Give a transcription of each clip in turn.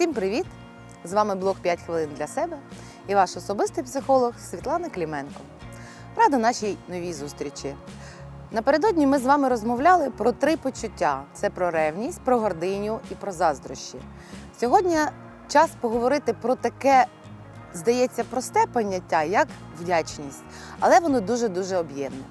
Всім привіт! З вами блог 5 хвилин для себе і ваш особистий психолог Світлана Кліменко. Рада нашій новій зустрічі. Напередодні ми з вами розмовляли про три почуття: це про ревність, про гординю і про заздрощі. Сьогодні час поговорити про таке, здається, просте поняття, як вдячність, але воно дуже-дуже об'ємне.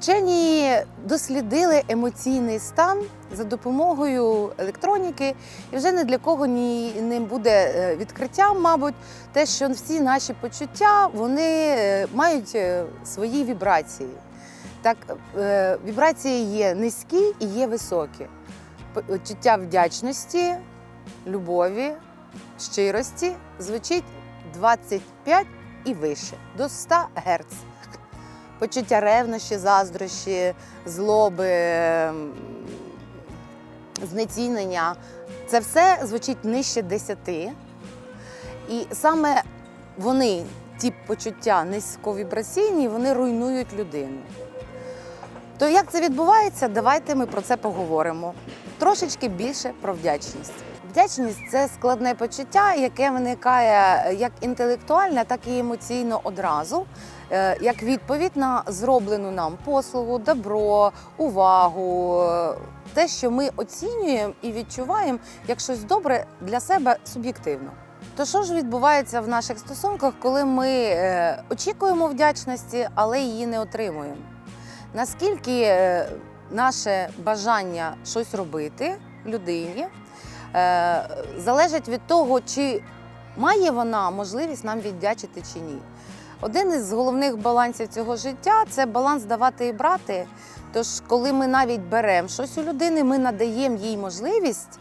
Вчені дослідили емоційний стан за допомогою електроніки, і вже не для кого ні не буде е, відкриттям, мабуть, те, що всі наші почуття вони е, мають е, свої вібрації. Так, вібрації є низькі і є високі. Почуття вдячності, любові, щирості звучить 25 і вище до 100 Гц почуття ревнощі, заздрощі, злоби, ем, знецінення. Це все звучить нижче 10. І саме вони, ті почуття низьковібраційні, вони руйнують людину. То як це відбувається, давайте ми про це поговоримо. Трошечки більше про вдячність. Вдячність це складне почуття, яке виникає як інтелектуальне, так і емоційно одразу, е, як відповідь на зроблену нам послугу, добро, увагу, е, те, що ми оцінюємо і відчуваємо як щось добре для себе суб'єктивно. То що ж відбувається в наших стосунках, коли ми е, очікуємо вдячності, але її не отримуємо? Наскільки е, наше бажання щось робити людині е, залежить від того, чи має вона можливість нам віддячити чи ні. Один із головних балансів цього життя це баланс давати і брати. Тож, коли ми навіть беремо щось у людини, ми надаємо їй можливість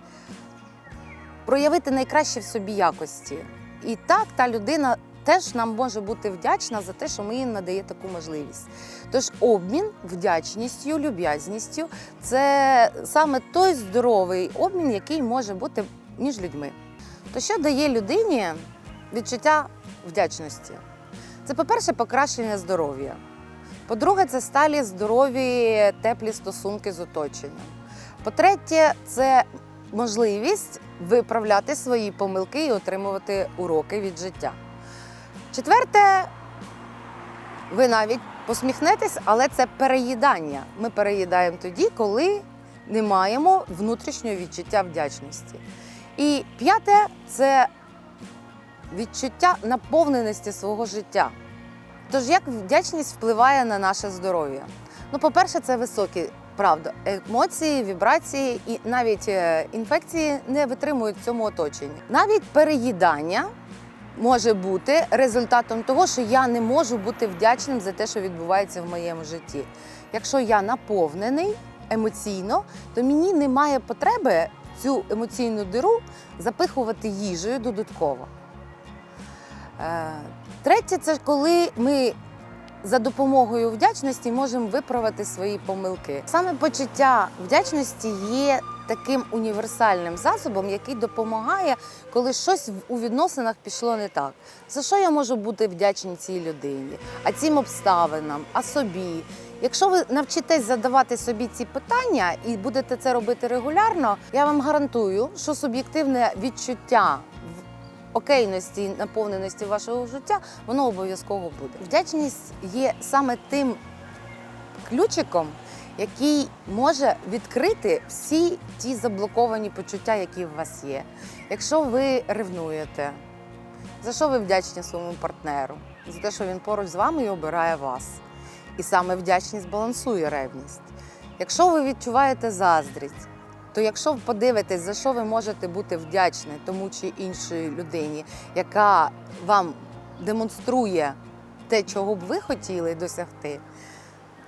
проявити найкраще в собі якості. І так та людина теж нам може бути вдячна за те, що ми їй надає таку можливість. Тож обмін вдячністю, люб'язністю це саме той здоровий обмін, який може бути між людьми. То що дає людині відчуття вдячності? Це, по-перше, покращення здоров'я. По-друге, це сталі здорові, теплі стосунки з оточенням. По-третє, це можливість виправляти свої помилки і отримувати уроки від життя. Четверте, ви навіть посміхнетесь, але це переїдання. Ми переїдаємо тоді, коли не маємо внутрішнього відчуття вдячності. І п'яте це відчуття наповненості свого життя. Тож, як вдячність впливає на наше здоров'я? Ну, по-перше, це високі, правда, емоції, вібрації і навіть е, інфекції не витримують в цьому оточенні. Навіть переїдання може бути результатом того, що я не можу бути вдячним за те, що відбувається в моєму житті. Якщо я наповнений емоційно, то мені немає потреби цю емоційну диру запихувати їжею додатково. Е, Третє, це коли ми за допомогою вдячності можемо виправити свої помилки. Саме почуття вдячності є таким універсальним засобом, який допомагає, коли щось у відносинах пішло не так. За що я можу бути вдячний цій людині, а цим обставинам, а собі. Якщо ви навчитесь задавати собі ці питання і будете це робити регулярно, я вам гарантую, що суб'єктивне відчуття окейності і наповненості вашого життя, воно обов'язково буде. Вдячність є саме тим ключиком, який може відкрити всі ті заблоковані почуття, які в вас є. Якщо ви ревнуєте, за що ви вдячні своєму партнеру? За те, що він поруч з вами і обирає вас. І саме вдячність балансує ревність. Якщо ви відчуваєте заздрість, то якщо ви подивитесь, за що ви можете бути вдячні тому чи іншій людині, яка вам демонструє те, чого б ви хотіли досягти,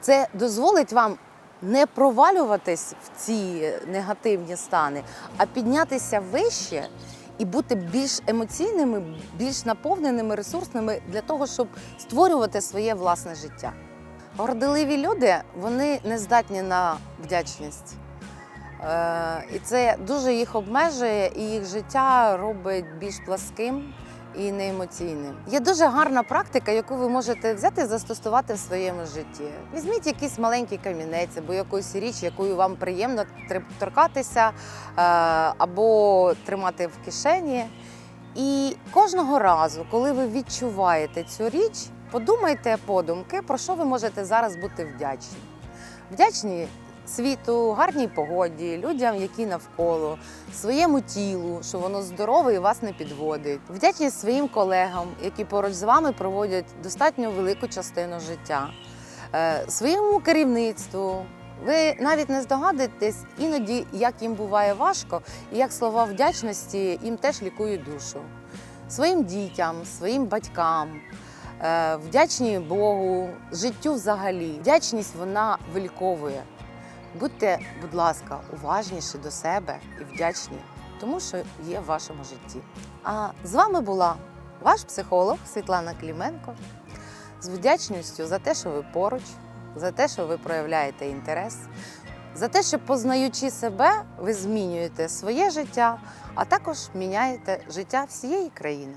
це дозволить вам не провалюватись в ці негативні стани, а піднятися вище і бути більш емоційними, більш наповненими, ресурсними для того, щоб створювати своє власне життя. Горделиві люди вони не здатні на вдячність. Е, і це дуже їх обмежує, і їх життя робить більш пласким і не емоційним. Є дуже гарна практика, яку ви можете взяти і застосувати в своєму житті. Візьміть якийсь маленький камінець або якусь річ, якою вам приємно торкатися е, або тримати в кишені. І кожного разу, коли ви відчуваєте цю річ, подумайте подумки, про що ви можете зараз бути вдячні. Вдячні світу, гарній погоді, людям, які навколо, своєму тілу, що воно здорове і вас не підводить. Вдячні своїм колегам, які поруч з вами проводять достатньо велику частину життя, Е, своєму керівництву. Ви навіть не здогадуєтесь іноді, як їм буває важко, і як слова вдячності їм теж лікують душу. Своїм дітям, своїм батькам, е, вдячні Богу, життю взагалі. Вдячність вона виліковує. Будьте, будь ласка, уважніші до себе і вдячні тому, що є в вашому житті. А з вами була ваш психолог Світлана Кліменко з вдячністю за те, що ви поруч, за те, що ви проявляєте інтерес, за те, що познаючи себе, ви змінюєте своє життя, а також міняєте життя всієї країни.